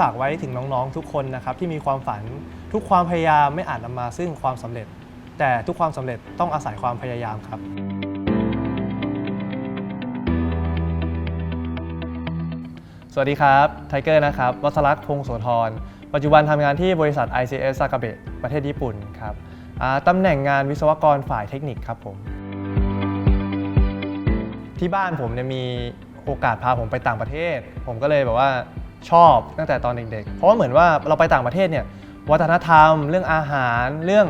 ฝากไว้ถึงน้องๆทุกคนนะครับที่มีความฝันทุกความพยายามไม่อาจนำมาซึ่งความสำเร็จ แต่ทุกความสำเร็จต้องอาศัยความพยายามครับ สวัสดีครับไทเกอร์นะครับวัชรักษ์พงศ์โสธรปัจจุบันทำงานที่บริษัท ICS ซากาเบะประเทศญี่ปุ่นครับตำแหน่งงานวิศวกรฝ่ายเทคนิคครับผมที่บ้านผมเนี่ยมีโอกาสพาผมไปต่างประเทศ ผมก็เลยแบบว่า ชอบตั้งแต่ตอนเด็กๆ เพราะว่าเหมือนว่าเราไปต่างประเทศเนี่ยวัฒนธรรม เรื่องอาหารเรื่อง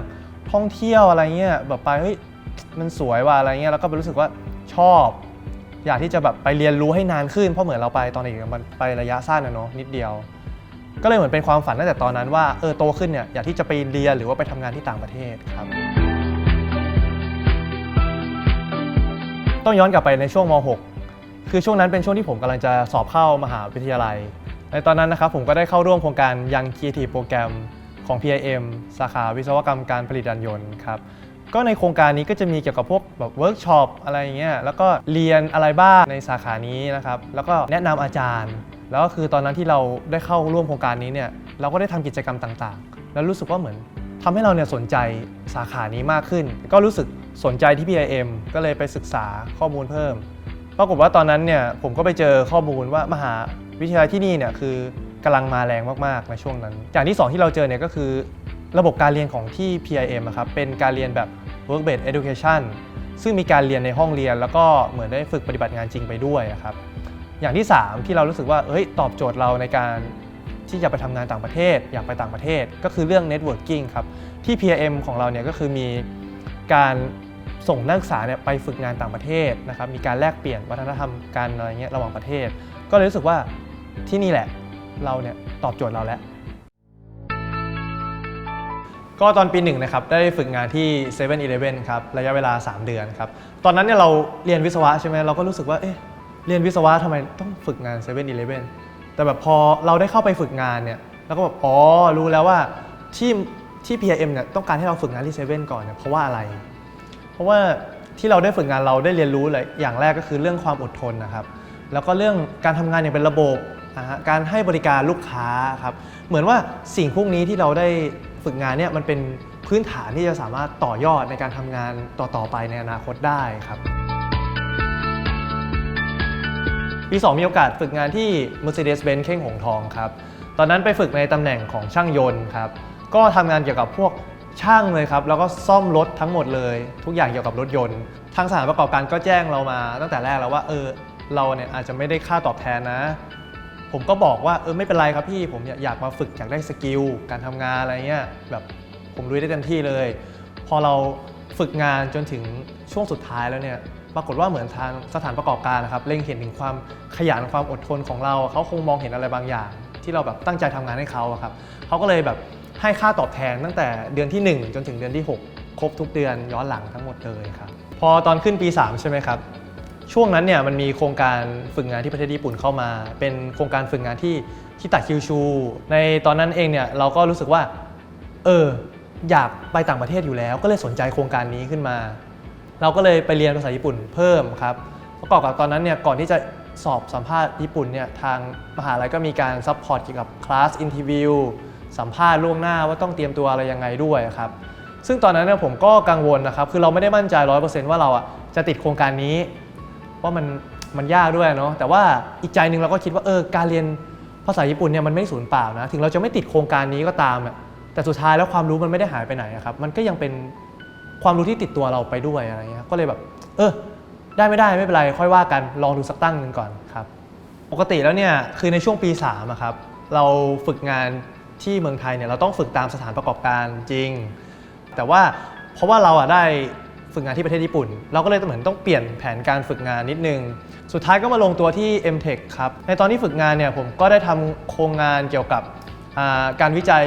ท่องเที่ยวอะไรเงี้ยแบบไปเฮ้ยมันสวยว่ะอะไรเงี้ยแล้วก็รู้สึกว่าชอบ อยากที่จะแบบไปเรียนรู้ให้นานขึ้น เพราะเหมือนเราไปตอนเด็กมันไประยะสั้นนะเนาะนิดเดียว ก็เลยเหมือนเป็นความฝันตั้งแต่ตอนนั้นว่าเออโตขึ้นเนี่ยอยากที่จะไปเรียนหรือว่าไปทำงานที่ต่างประเทศครับ ต้องย้อนกลับไปในช่วงม .6 คือช่วงนั้นเป็นช่วงที่ผมกำลังจะสอบเข้ามหาวิทยาลัย ในตอนนั้นนะครับผมก็ได้เข้าร่วมโครงการยังคีทีโปรแกรมของ PIM สาขาวิศวกรรมการผลิตยานยนต์ครับก็ในโครงการนี้ก็จะมีเกี่ยวกับพวกแบบเวิร์กช็อปอะไรเงี้ยแล้วก็เรียนอะไรบ้างในสาขานี้นะครับแล้วก็แนะนำอาจารย์ แล้วก็คือตอนนั้นที่เราได้เข้าร่วมโครงการนี้เนี่ยเราก็ได้ทำกิจกรรมต่างๆ แล้วรู้สึกว่าเหมือนทำให้เราเนี่ยสนใจสาขานี้มากขึ้น ก็รู้สึกสนใจที่ PIM ก็เลยไปศึกษาข้อมูลเพิ่ม ปรากฏว่าตอนนั้นเนี่ยผมก็ไปเจอข้อมูลว่ามหา วิทยาลัยที่นี่เนี่ยคือกำลังมาแรงมากๆในช่วงนั้น อย่างที่สองที่เราเจอเนี่ยก็คือ ระบบการเรียนของที่ PIM อะครับเป็นการเรียนแบบ work based education ซึ่งมีการเรียนในห้องเรียน แล้วก็เหมือนได้ฝึกปฏิบัติงานจริงไปด้วยครับอย่างที่ 3 ที่เรารู้สึกว่าเฮ้ยตอบโจทย์เราในการที่จะไปทำงานต่างประเทศ อยากไปต่างประเทศ ก็คือเรื่อง networking ครับที่ PIM ของเราเนี่ยก็คือมีการส่งนักศึกษาเนี่ยไปฝึกงานต่างประเทศนะครับมีการแลกเปลี่ยนวัฒนธรรมกันอะไรเงี้ยระหว่างประเทศ ก็เลยรู้สึกว่าที่นี่แหละเราเนี่ยตอบโจทย์เราแล้ว ก็ตอนปีหนึ่งนะครับได้ฝึกงานที่7 e เ e ่ e อครับระยะเวลา 3 เดือนครับตอนนั้นเนี่ยเราเรียนวิศวะใช่ไหมเราก็รู้สึกว่าเอ๊ะเรียนวิศวะทำไมต้องฝึกงาน7 e เ e ่ e อแต่แบบพอเราได้เข้าไปฝึกงานเนี่ยเราก็แบบอ๋อรู้แล้วว่าที่ที่ PIM เนี่ยต้องการให้เราฝึกงานที่เซเว่นก่อนเนี่ยเพราะว่าอะไร เพราะว่าที่เราได้ฝึกงานเราได้เรียนรู้เลยอย่างแรกก็คือเรื่องความอดทนนะครับ แล้วก็เรื่องการทำงานอย่างเป็นระบบนะฮะการให้บริการลูกค้าครับเหมือนว่าสิ่งพวกนี้ที่เราได้ฝึกงานเนี่ยมันเป็นพื้นฐานที่จะสามารถต่อยอดในการทำงานต่อ ๆ ไปในอนาคตได้ครับปี2มีโอกาสฝึกงานที่ Mercedes-Benz เข่งหงทองครับ ตอนนั้นไปฝึกในตำแหน่งของช่างยนต์ครับ ก็ทำงานเกี่ยวกับพวกช่างเลยครับ แล้วก็ซ่อมรถทั้งหมดเลย ทุกอย่างเกี่ยวกับรถยนต์ ทางสถานประกอบการก็แจ้งเรามาตั้งแต่แรกแล้วว่าเออ เราเนี่ยอาจจะไม่ได้ค่าตอบแทนนะ ผมก็บอกว่าเออไม่เป็นไรครับพี่ ผมอยากมาฝึกอยากได้สกิลการทำงานอะไรเงี้ยแบบผมลุยได้เต็มที่เลย พอเราฝึกงานจนถึงช่วงสุดท้ายแล้วเนี่ยปรากฏว่าเหมือนทางสถานประกอบการนะครับเล็งเห็นถึงความขยันความอดทนของเรา เขาคงมองเห็นอะไรบางอย่าง ที่เราแบบตั้งใจทำงานให้เขาครับเขาก็เลยแบบให้ค่าตอบแทนตั้งแต่เดือนที่ 1 จนถึงเดือนที่ 6 ครบทุกเดือนย้อนหลังทั้งหมดเลยครับ พอตอนขึ้นปี 3 ใช่ไหมครับ ช่วงนั้นเนี่ยมันมีโครงการฝึกงานที่ประเทศญี่ปุ่นเข้ามา เป็นโครงการฝึกงานที่ที่ตาคิวชู ในตอนนั้นเองเนี่ยเราก็รู้สึกว่า เอออยากไปต่างประเทศอยู่แล้ว ก็เลยสนใจโครงการนี้ขึ้นมา เราก็เลยไปเรียนภาษาญี่ปุ่นเพิ่มครับประกอบกับตอนนั้นเนี่ยก่อนที่จะสอบสัมภาษณ์ญี่ปุ่นเนี่ยทางมหาลัยก็มีการซัพพอร์ตเกี่ยวกับคลาสอินทิวิวสัมภาษณ์ล่วงหน้าว่าต้องเตรียมตัวอะไรยังไงด้วยครับซึ่งตอนนั้นเนี่ยผมก็กังวลนะครับคือเราไม่ได้มั่นใจ 100%ว่าเราอะจะติดโครงการนี้ ว่ามันมันยากด้วยเนาะแต่ว่าอีกใจหนึ่งเราก็คิดว่าเออการเรียนภาษาญี่ปุ่นเนี่ยมันไม่สูญเปล่านะถึงเราจะไม่ติดโครงการนี้ก็ตามอะแต่สุดท้ายแล้วความรู้มันไม่ได้หายไปไหนอะครับมันก็ยังเป็นความรู้ที่ติดตัวเราไปด้วยอะไรเงี้ยก็เลยแบบ เออ ได้ไม่ได้ไม่เป็นไร ค่อยว่ากันลองดูสักตั้งหนึ่งก่อนครับ ปกติแล้วเนี่ยคือในช่วงปี3อะครับเราฝึกงานที่เมืองไทยเนี่ยเราต้องฝึกตามสถานประกอบการจริง แต่ว่าเพราะว่าเราอะได้ ฝึกงานที่ประเทศญี่ปุ่น เราก็เลยเหมือนต้องเปลี่ยนแผนการฝึกงานนิดนึง สุดท้ายก็มาลงตัวที่ MTech ครับ ในตอนที่ฝึกงานเนี่ยผมก็ได้ทำโครงงานเกี่ยวกับการวิจัย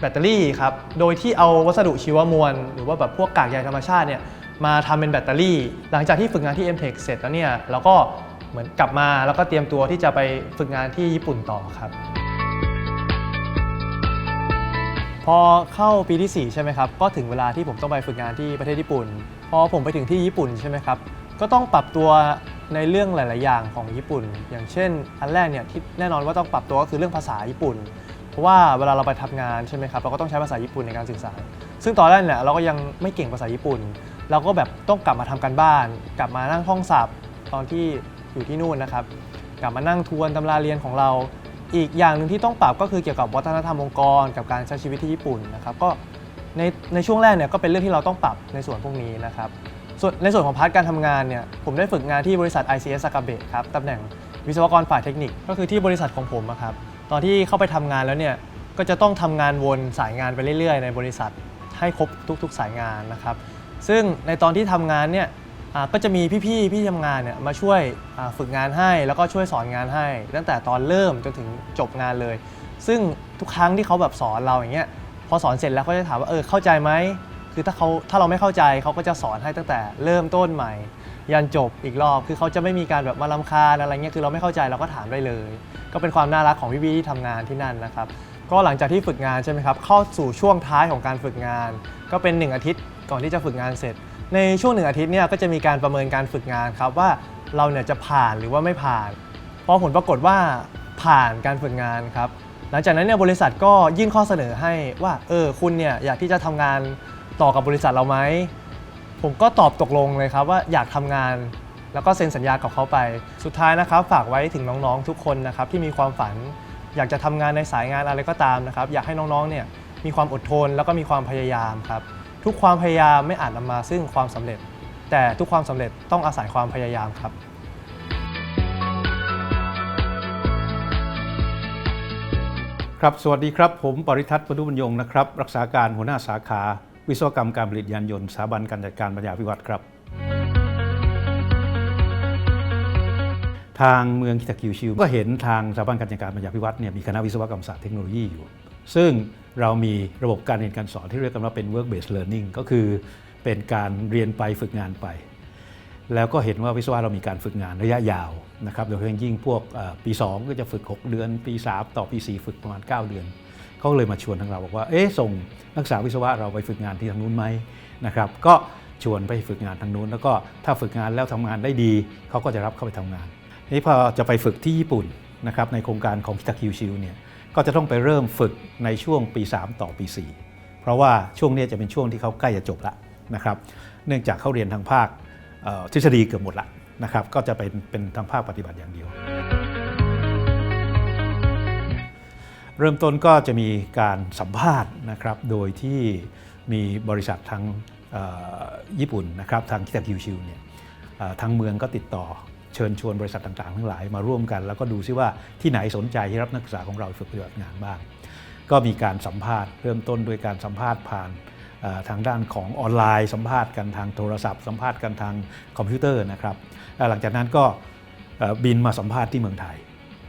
แบตเตอรี่ครับ โดยที่เอาวัสดุชีวมวล หรือว่าแบบพวกกากใยธรรมชาติเนี่ยมาทำเป็นแบตเตอรี่ หลังจากที่ฝึกงานที่ MTech เสร็จแล้วเนี่ยเราก็เหมือนกลับมาแล้วก็เตรียมตัวที่จะไปฝึกงานที่ญี่ปุ่นต่อครับ พอเข้าปีที่ 4 ใช่ไหมครับ ก็ถึงเวลาที่ผมต้องไปฝึกงานที่ประเทศญี่ปุ่น พอผมไปถึงที่ญี่ปุ่นใช่ไหมครับ ก็ต้องปรับตัวในเรื่องหลาย ๆ อย่างของญี่ปุ่น อย่างเช่น อันแรกเนี่ยที่แน่นอนว่าต้องปรับตัวก็คือเรื่องภาษาญี่ปุ่น เพราะว่าเวลาเราไปทำงานใช่ไหมครับ เราก็ต้องใช้ภาษาญี่ปุ่นในการสื่อสาร ซึ่งตอนแรกเนี่ยเราก็ยังไม่เก่งภาษาญี่ปุ่น เราก็แบบต้องกลับมาทำกันบ้าน กลับมานั่งท่องศัพท์ตอนที่อยู่ที่นู่นนะครับ กลับมานั่งทวนตำราเรียนของเรา อีกอย่างหนึ่งที่ต้องปรับก็คือเกี่ยวกับวัฒนธรรมองค์กร กับการใช้ชีวิตที่ญี่ปุ่นนะครับก็ในในช่วงแรกเนี่ยก็เป็นเรื่องที่เราต้องปรับในส่วนพวกนี้นะครับส่วนในส่วนของพาร์ทการทำงานเนี่ยผมได้ฝึกงานที่บริษัท ICS สากาเบะครับตำแหน่งวิศวกรฝ่ายเทคนิคก็คือที่บริษัทของผมอะครับตอนที่เข้าไปทำงานแล้วเนี่ยก็จะต้องทำงานวนสายงานไปเรื่อยๆ ในบริษัทให้ครบทุก ๆ สายงานนะครับซึ่งในตอนที่ทำงานเนี่ย ก็จะมีพี่ๆพี่ทำงานเนี่ยมาช่วยฝึกงานให้ แล้วก็ช่วยสอนงานให้ ตั้งแต่ตอนเริ่มจนถึงจบงานเลย ซึ่งทุกครั้งที่เขาแบบสอนเราอย่างเงี้ยพอสอนเสร็จแล้วเขาจะถามว่าเออเข้าใจไหมคือถ้าเขาถ้าเราไม่เข้าใจเขาก็จะสอนให้ตั้งแต่เริ่มต้นใหม่ ยันจบอีกรอบคือเขาจะไม่มีการแบบมาลำคาญอะไรเงี้ยคือเราไม่เข้าใจเราก็ถามได้เลย ก็เป็นความน่ารักของพี่ๆที่ทำงานที่นั่นนะครับก็หลังจากที่ฝึกงานใช่ไหมครับเข้าสู่ช่วงท้ายของการฝึกงาน ก็เป็น 1 อาทิตย์ก่อนที่จะฝึกงานเสร็จ ในช่วงหนึ่งอาทิตย์เนี่ยก็จะมีการประเมินการฝึกงานครับว่าเราเนี่ยจะผ่านหรือว่าไม่ผ่าน พอผลปรากฏว่าผ่านการฝึกงานครับ หลังจากนั้นเนี่ยบริษัทก็ยื่นข้อเสนอให้ว่าเออคุณเนี่ยอยากที่จะทำงานต่อกับบริษัทเราไหมผมก็ตอบตกลงเลยครับว่าอยากทำงานแล้วก็เซ็นสัญญากับเขาไป สุดท้ายนะครับ ฝากไว้ถึงน้องๆทุกคนนะครับที่มีความฝัน อยากจะทำงานในสายงานอะไรก็ตามนะครับ อยากให้น้องๆเนี่ยมีความอดทนแล้วก็มีความพยายามครับ ทุกความพยายามไม่อาจนำมาซึ่งความสำเร็จ แต่ทุกความสำเร็จต้องอาศัยความพยายามครับ ครับ สวัสดีครับ ผมปริทัศน์ปนุบรรยงนะครับ รักษาการหัวหน้าสาขา วิศวกรรมการผลิตยานยนต์สถาบันการจัดการปัญญาพิวัตรครับ ทางเมืองคิตาคิวชิวก็เห็นทางสถาบันการจัดการปัญญาพิวัตรเนี่ยมีคณะวิศวกรรมศาสตร์เทคโนโลยีอยู่ ซึ่งเรามีระบบการเรียนการสอนที่เรียกกันว่าเป็น work based learning ก็คือเป็นการเรียนไปฝึกงานไป แล้วก็เห็นว่าวิศวะเรามีการฝึกงานระยะยาวนะครับโดยเฉพาะยิ่งพวกเอ่อปี 2 ก็จะฝึก 6 เดือน ปี 3 ต่อปี 4 ฝึกประมาณ 9 เดือนเขาก็เลยมาชวนทางเราบอกว่าเอ๊ะส่งนักศึกษาวิศวะเราไปฝึกงานที่ทางนู้นไหมนะครับก็ชวนไปฝึกงานทางนู้น แล้วก็ถ้าฝึกงานแล้วทำงานได้ดีเขาก็จะรับเข้าไปทำงานนี่พอจะไปฝึกที่ญี่ปุ่นนะครับในโครงการของคิตาคิวชิวเนี่ย ก็จะต้องไปเริ่มฝึกในช่วงปี 3 ต่อปี 4 เพราะว่าช่วงนี้จะเป็นช่วงที่เขาใกล้จะจบละนะครับเนื่องจากเขาเรียนทางภาคทฤษฎีเกือบหมดละนะครับก็จะเป็นเป็นทางภาคปฏิบัติอย่างเดียว เริ่มต้นก็จะมีการสัมภาษณ์นะครับโดยที่มีบริษัททางญี่ปุ่นนะครับทางคิตาคิวชิวเนี่ยทางเมืองก็ติดต่อ เชิญชวนบริษัทต่างๆ ทั้งหลายมาร่วมกัน แล้วก็ดูซิว่าที่ไหนสนใจที่รับนักศึกษาของเราฝึกปฏิบัติงานบ้าง ก็มีการสัมภาษณ์เริ่มต้นด้วยการสัมภาษณ์ผ่านทางด้านของออนไลน์ สัมภาษณ์กันทางโทรศัพท์ สัมภาษณ์กันทางคอมพิวเตอร์นะครับหลังจากนั้นก็บินมาสัมภาษณ์ที่เมืองไทย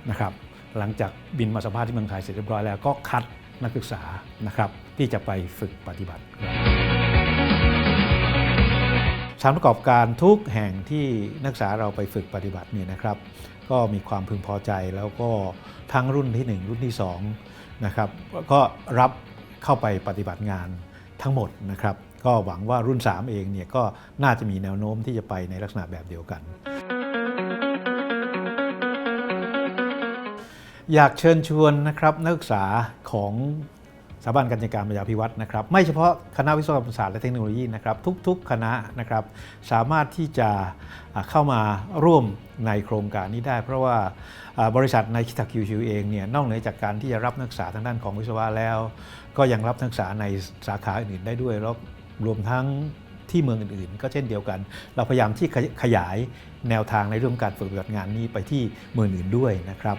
นะครับหลังจากบินมาสัมภาษณ์ที่เมืองไทยเสร็จเรียบร้อยแล้วก็คัดนักศึกษานะครับที่จะไปฝึกปฏิบัติ สถานประกอบการทุกแห่งที่นักศึกษาเราไปฝึกปฏิบัติเนี่ยนะครับ ก็มีความพึงพอใจแล้วก็ทั้งรุ่นทีหนึ่1 รุ่นที่2นะครับก็รับเข้าไปปฏิบัติงานทั้งหมดนะครับ ก็หวังว่ารุ่น 3 เองเนี่ยก็น่าจะมีแนวโน้มที่จะไปในลักษณะแบบเดียวกัน อยากเชิญชวนนะครับนักศึกษาของ ถาบันการจัดการปัญญาพิวัตรนะครับ ไม่เฉพาะคณะวิศวกรรมศาสตร์และเทคโนโลยีนะครับทุก ๆ คณะนะครับสามารถที่จะเข้ามาร่วมในโครงการนี้ได้ เพราะว่าอ่าบริษัทในคิตาคิวชิวเองเนี่ยนอกเหนือจากการที่จะรับนักศึกษาทางด้านของวิศวะแล้ว ก็ยังรับนักศึกษาในสาขาอื่นๆได้ด้วยแล้วรวมทั้งที่เมืองอื่นๆ ก็เช่นเดียวกัน เราพยายามที่ขยายแนวทางในเรื่องการฝึกปฏิบัติงานนี้ไปที่เมืองอื่นด้วยนะครับ